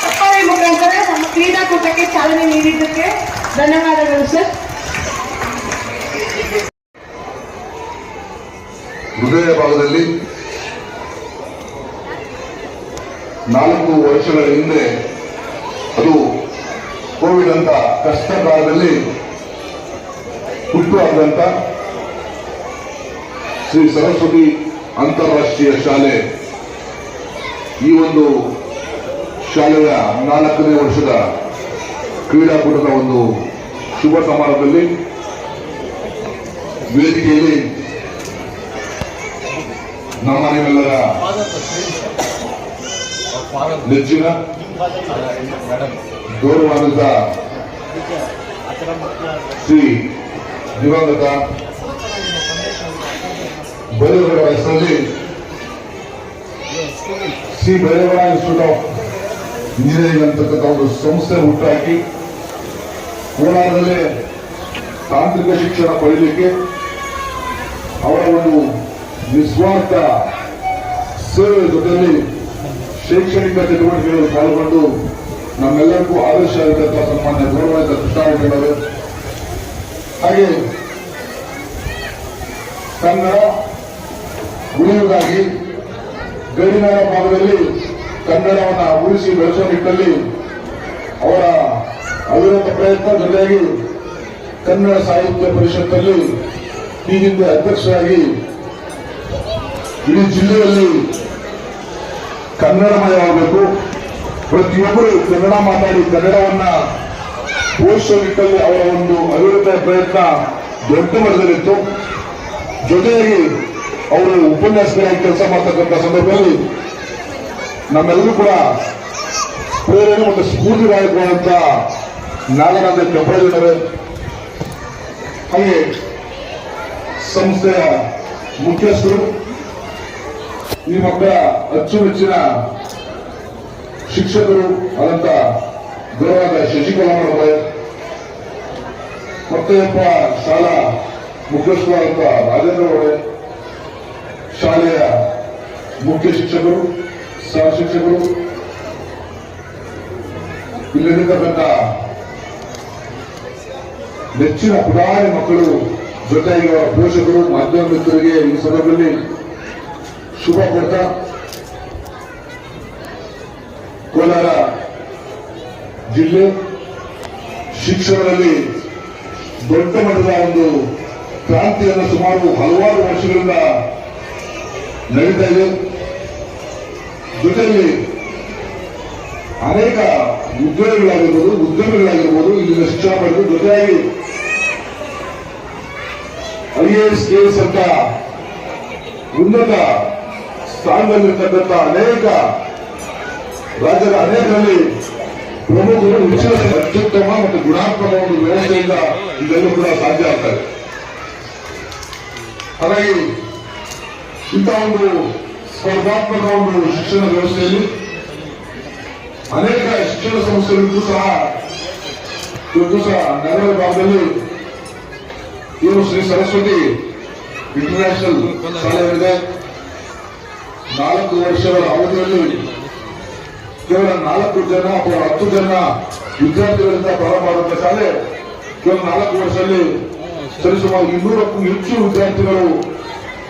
ತಪ್ಪಲೆ ಮುಖಾಂತರ ನಮ್ಮ ಕ್ರೀಡಾಕೂಟಕ್ಕೆ ಚಾಲನೆ ನೀಡಿದ್ದಕ್ಕೆ ಧನ್ಯವಾದಗಳು ಸರ್ ಹೃದಯ ಭಾಗದಲ್ಲಿ ನಾಲ್ಕು ವರ್ಷಗಳ ಹಿಂದೆ ಅದು ಕೋವಿಡ್ ಅಂತ ಕಷ್ಟ ಕಾಲದಲ್ಲಿ ಹುಟ್ಟುಹಾಕಿದಂತ ಶ್ರೀ ಸರಸ್ವತಿ ಅಂತಾರಾಷ್ಟ್ರೀಯ ಶಾಲೆ. ಈ ಒಂದು ಶಾಲೆಯ ನಾಲ್ಕನೇ ವರ್ಷದ ಕ್ರೀಡಾಕೂಟದ ಒಂದು ಶುಭ ಸಮಾರಂಭದಲ್ಲಿ ವೇದಿಕೆಯಲ್ಲಿ ನಮ್ಮ ನಿಮ್ಮೆಲ್ಲರ ನೆಚ್ಚಿನ ಗೌರವಾನ್ವಿತ ಶ್ರೀ ದಿವಂಗತ ಬೈರೇಗೌಡ ಹೆಸರಲ್ಲಿ Shri Byregowda institute of engineering ಒಂದು ಸಂಸ್ಥೆ ಹುಟ್ಟಾಕಿ ಕೋಲಾರದಲ್ಲೇ ತಾಂತ್ರಿಕ ಶಿಕ್ಷಣ ಪಡೆಯಲಿಕ್ಕೆ ಅವರ ಒಂದು ನಿಸ್ವಾರ್ಥ ಸೇವೆ ಜೊತೆಯಲ್ಲಿ ಶೈಕ್ಷಣಿಕ ಚಟುವಟಿಕೆಗಳಲ್ಲಿ ಪಾಲ್ಗೊಂಡು ನಮ್ಮೆಲ್ಲರಿಗೂ ಆದರ್ಶ ಆಗಿದ್ದಂತಹ ಸನ್ಮಾನ್ಯ ಗೌರವಾನ್ವಿತ ಕೃಷ್ಣಾರೆಡ್ಡಿಯವರು ಹಾಗೆ ಕನ್ನಡ ಗಡಿನಾಡ ಭಾಗದಲ್ಲಿ ಕನ್ನಡವನ್ನು ಉಳಿಸಿ ಬೆಳೆಸುವ ನಿಟ್ಟಿನಲ್ಲಿ ಅವರ ಅವಿರತ ಪ್ರಯತ್ನ ಜೊತೆಯಾಗಿ ಕನ್ನಡ ಸಾಹಿತ್ಯ ಪರಿಷತ್ತಲ್ಲಿ ಈ ಹಿಂದೆ ಅಧ್ಯಕ್ಷರಾಗಿ ಇಡೀ ಜಿಲ್ಲೆಯಲ್ಲಿ ಕನ್ನಡಮಯವಾಗಬೇಕು ಪ್ರತಿಯೊಬ್ಬರು ಕನ್ನಡ ಮಾತಾಡಿ ಕನ್ನಡವನ್ನ ಪೋಷಿಸುವ ನಿಟ್ಟಲ್ಲಿ ಅವರ ಒಂದು ಅವಿರತ ಪ್ರಯತ್ನ ದೊಡ್ಡ ಮಟ್ಟದಲ್ಲಿತ್ತು. ಜೊತೆಯಾಗಿ ಅವರು ಉಪನ್ಯಾಸಕರಾಗಿ ಕೆಲಸ ಮಾಡ್ತಕ್ಕಂಥ ಸಂದರ್ಭದಲ್ಲಿ ನಮ್ಮೆಲ್ಲರೂ ಕೂಡ ಪ್ರೇರಣೆ ಮತ್ತು ಸ್ಫೂರ್ತಿದಾಯಕವಾದಂತ ನಾಗರಾಜ ಕೆಂಪರಾಜನವರೇ ಹಾಗೆ ಸಂಸ್ಥೆಯ ಮುಖ್ಯಸ್ಥರು ಈ ಮಕ್ಕಳ ಅಚ್ಚುಮೆಚ್ಚಿನ ಶಿಕ್ಷಕರು ಆದಂತ ಗೌರವಾದ ಶಶಿಕಲಾ ಅವರೇ ಮತ್ತೆಯಪ್ಪ ಶಾಲಾ ಮುಖ್ಯಸ್ಥರಾದಂತ ರಾಜೇಂದ್ರ ಅವರೇ ಶಾಲೆಯ ಮುಖ್ಯ ಶಿಕ್ಷಕರು ಸಹ ಶಿಕ್ಷಕರು ಇಲ್ಲಿರತಕ್ಕಂಥ ನೆಚ್ಚಿನ ಪುರಾಣಿ ಮಕ್ಕಳು ಜೊತೆಗೆ ಅವರ ಪೋಷಕರು, ಮಾಧ್ಯಮ ಮಿತ್ರರಿಗೆ ಈ ಸಂದರ್ಭದಲ್ಲಿ ಶುಭ ಕೊಡ್ತಾ ಕೋಲಾರ ಜಿಲ್ಲೆ ಶಿಕ್ಷಣದಲ್ಲಿ ದೊಡ್ಡ ಮಟ್ಟದ ಒಂದು ಕ್ರಾಂತಿಯನ್ನು ಸುಮಾರು ಹಲವಾರು ವರ್ಷಗಳಿಂದ ನಡೀತಾ ಇದೆ ಜೊತೆಯಲ್ಲಿ ಅನೇಕ ಉದ್ಯೋಗಗಳಾಗಿರ್ಬೋದು ಉದ್ಯಮಿಗಳಾಗಿರ್ಬೋದು, ಇಲ್ಲಿನ ಶಿಕ್ಷಣ ಪಡೆದು ಜೊತೆಯಾಗಿ ಐಎಎಸ್, ಕೆಎಸ್ ಅಂತ ಉನ್ನತ ಸ್ಥಾನದಲ್ಲಿರ್ತಕ್ಕಂಥ ಅನೇಕ ರಾಜ್ಯದ ಅನೇಕರಲ್ಲಿ ಪ್ರಮುಖರು ಹೆಚ್ಚಿನ ಅತ್ಯುತ್ತಮ ಮತ್ತು ಗುಣಾತ್ಮಕ ಒಂದು ವ್ಯವಸ್ಥೆಯಿಂದ ಇದೆಲ್ಲೂ ಕೂಡ ಸಾಧ್ಯ ಆಗ್ತದೆ. ಹಾಗಾಗಿ ಇಂಥ ಒಂದು ಸ್ಪರ್ಧಾತ್ಮಕ ಒಂದು ಶಿಕ್ಷಣ ವ್ಯವಸ್ಥೆಯಲ್ಲಿ ಅನೇಕ ಶಿಕ್ಷಣ ಸಂಸ್ಥೆಗಳಿಗೂ ಸಹ ಇವತ್ತು ಸಹ ನಗರ ಭಾಗದಲ್ಲಿ ಇವರು ಶ್ರೀ ಸರಸ್ವತಿ ಇಂಟರ್ನ್ಯಾಷನಲ್ ಶಾಲೆಗಳಿದೆ ನಾಲ್ಕು ವರ್ಷಗಳ ಅವಧಿಯಲ್ಲಿ ಕೇವಲ ನಾಲ್ಕು ಜನ ಅಥವಾ ಹತ್ತು ಜನ ವಿದ್ಯಾರ್ಥಿಗಳಿಂದ ಪ್ರಾರಂಭ ಮಾಡುವಂತ ಶಾಲೆ ಕೇವಲ ನಾಲ್ಕು ವರ್ಷದಲ್ಲಿ ಸರಿಸುಮಾರು ಇನ್ನೂರಕ್ಕೂ ಹೆಚ್ಚು ವಿದ್ಯಾರ್ಥಿಗಳು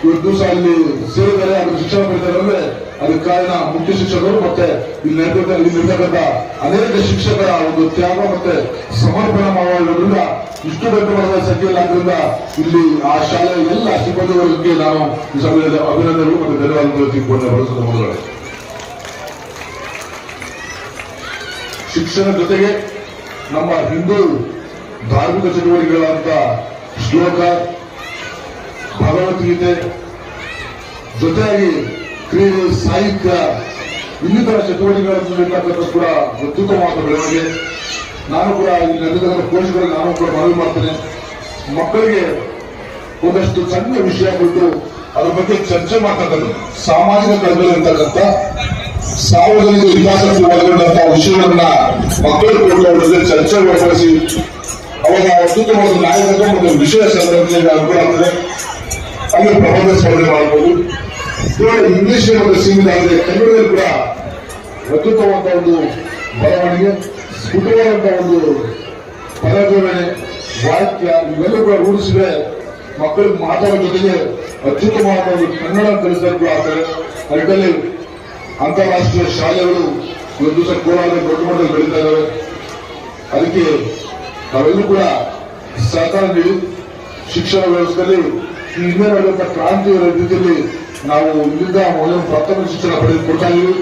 ಇವತ್ತು ದಿವಸ ಅಲ್ಲಿ ಸೇರಿದರೆ ಅದ್ರ ಶಿಕ್ಷಣ ಪಡಿತಾರೆ ಅಂದ್ರೆ ಅದಕ್ಕೆ ಕಾರಣ ಮುಖ್ಯ ಶಿಕ್ಷಕರು ಮತ್ತೆ ಇಲ್ಲಿ ನೆರೆದ ಇಲ್ಲಿರ್ತಕ್ಕಂಥ ಅನೇಕ ಶಿಕ್ಷಕರ ಒಂದು ತ್ಯಾಗ ಮತ್ತೆ ಸಮರ್ಪಣಾ ಮಾಡುವುದರಿಂದ ಇಷ್ಟು ದೊಡ್ಡ ಮಟ್ಟದ ಸಂಖ್ಯೆಯಲ್ಲಿ ಆದ್ದರಿಂದ ಇಲ್ಲಿ ಆ ಶಾಲೆಯ ಎಲ್ಲ ಸಿಬ್ಬಂದಿಗಳಿಗೆ ನಾನು ಈ ಸಮಯದಲ್ಲಿ ಅಭಿನಂದನೆಗಳು ಮತ್ತು ಧನ್ಯವಾದಗಳು ತಿಳ್ಕೊಂಡೆ ಬಳಸಿದ ಮೊದಲು ಶಿಕ್ಷಣ ಜೊತೆಗೆ ನಮ್ಮ ಹಿಂದೂ ಧಾರ್ಮಿಕ ಚಟುವಟಿಕೆಗಳಂತ ಶ್ಲೋಕ ಭಗವದ್ಗೀತೆ ಜೊತೆಯಾಗಿ ಕ್ರೀಡೆ ಸಾಹಿತ್ಯ ಇನ್ನಿತರ ಚಟುವಟಿಕೆಗಳನ್ನು ನೀಡತಕ್ಕಂಥ ಕೂಡ ಅತ್ಯುತ್ತಮವಾದ ಬೆಳವಣಿಗೆ. ನಾನು ಕೂಡ ಇಲ್ಲಿ ನಡೆದ ಪೋಷಕರಿಗೆ ನಾನು ಕೂಡ ಮನವಿ ಮಾಡ್ತೇನೆ. ಮಕ್ಕಳಿಗೆ ಒಂದಷ್ಟು ಸಣ್ಣ ವಿಷಯ ಕೊಟ್ಟು ಅದರ ಬಗ್ಗೆ ಚರ್ಚೆ ಮಾಡ್ತಕ್ಕಂಥ ಸಾಮಾಜಿಕ ಕಳಕಳಿ ಇರ್ತಕ್ಕಂಥ ಸಾರ್ವಜನಿಕ ವಿಕಾಸಕ್ಕೆ ಒಳಗೊಂಡಂತಹ ವಿಷಯಗಳನ್ನ ಮಕ್ಕಳು ಕೊಟ್ಟು ಅವ್ರ ಚರ್ಚೆ ಒಳಪಡಿಸಿ ಅವಾಗ ಅತ್ಯುತ್ತಮವಾದ ನಾಯಕತ್ವ ಮತ್ತು ವಿಷಯ ಸಂದರ್ಭದಲ್ಲಿ ಅನುಕೂಲ ಆಗ್ತದೆ. ಹಾಗೆ ಪ್ರಬಂಧ ಸ್ಪರ್ಧೆ ಮಾಡಬಹುದು ಕೇವಲ ಇಂಗ್ಲಿಷ್ ಒಂದು ಸೀಮಿತ ಆಗಿದೆ ಕನ್ನಡದಲ್ಲಿ ಕೂಡ ಅತ್ಯುತ್ತಮವಾದ ಒಂದು ಬರವಣಿಗೆ ಸ್ಫುಟವಾದಂತಹ ಒಂದು ಪದಜೋಡಣೆ ವಾಕ್ಯ ಇವೆಲ್ಲ ಕೂಡ ರೂಢಿಸಿದ್ರೆ ಮಕ್ಕಳಿಗೆ ಮಾತಾಡೋ ಜೊತೆಗೆ ಅತ್ಯುತ್ತಮವಾದ ಒಂದು ಕನ್ನಡ ಕಲಿಸಲು ಆಗ್ತದೆ ಅದರಲ್ಲಿ ಅಂತಾರಾಷ್ಟ್ರೀಯ ಶಾಲೆಗಳು ಒಂದು ದಿವಸ ಕೋಲಾರ ದೊಡ್ಡ ಮಟ್ಟದಲ್ಲಿ ಬೆಳೀತಾ ಇದ್ದಾವೆ ಅದಕ್ಕೆ ನಾವೆಲ್ಲರೂ ಕೂಡ ಸಹಕಾರ ನೀಡಿ ಶಿಕ್ಷಣ ವ್ಯವಸ್ಥೆಯಲ್ಲಿ ಈ ಹಿಂದೆ ಕ್ರಾಂತಿಯ ಕ್ರಾಂತಿ ರೀತಿಯಲ್ಲಿ ನಾವು ಇಲ್ಲಿಂದ ಮೊದಲು ಪ್ರಾಥಮಿಕ ಶಿಕ್ಷಣ ಪಡೆದುಕೊಳ್ತಾ ಇದ್ದೀವಿ.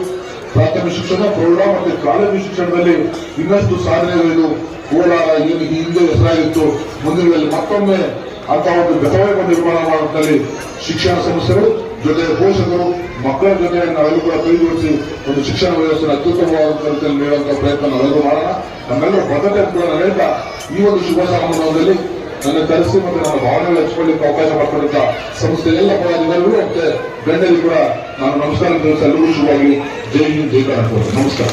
ಪ್ರಾಥಮಿಕ ಶಿಕ್ಷಣ, ಪ್ರೌಢ ಮತ್ತು ಕಾಲೇಜು ಶಿಕ್ಷಣದಲ್ಲಿ ಇನ್ನಷ್ಟು ಸಾಧನೆಗಳಿದು ಕೋಲಾರ ಏನು ಹಿಂದೆ ಹೆಸರಾಗಿತ್ತು. ಮುಂದಿನಗಳಲ್ಲಿ ಮತ್ತೊಮ್ಮೆ ಅಂತ ಒಂದು ಗತವೈಭವ ನಿರ್ಮಾಣ ಮಾಡುವಂತಲ್ಲಿ ಶಿಕ್ಷಣ ಸಂಸ್ಥೆಗಳು ಜೊತೆ ಪೋಷಕರು, ಮಕ್ಕಳ ಜೊತೆ ನಾವೆಲ್ಲರೂ ಕೂಡ ಕೈ ಜೋಡಿಸಿ ಒಂದು ಶಿಕ್ಷಣ ವ್ಯವಸ್ಥೆ ರೀತಿಯಲ್ಲಿ ನೀಡುವಂತಹ ಪ್ರಯತ್ನ ನಾವೆಲ್ಲರೂ ಮಾಡೋಣ. ನಮ್ಮೆಲ್ಲರೂ ಬದ್ಧತೆ ಕೂಡ ಹೇಳ್ತಾ ಈ ಒಂದು ಶುಭ ಸಮಾರಂಭದಲ್ಲಿ ನನ್ನ ಕರೆಸಿ ಮತ್ತು ನನ್ನ ಭಾವನೆಗಳು ಹಚ್ಚಿಕೊಳ್ಳಿಕ್ಕೆ ಅವಕಾಶ ಮಾಡಿಕೊಡುತ್ತ ಸಂಸ್ಥೆ ಎಲ್ಲ ಪದಾಧಿಕಾರಿಗಳು ಮತ್ತೆ ಗಣ್ಯರಿಗೂ ಕೂಡ ನಾನು ನಮಸ್ಕಾರ ಎಲ್ಲರಿಗೂ ಶುಭವಾಗಿ ಜೈ ಹಿಂದ್, ಜೈ ಕರ್ನಾಟಕ ನಮಸ್ಕಾರ.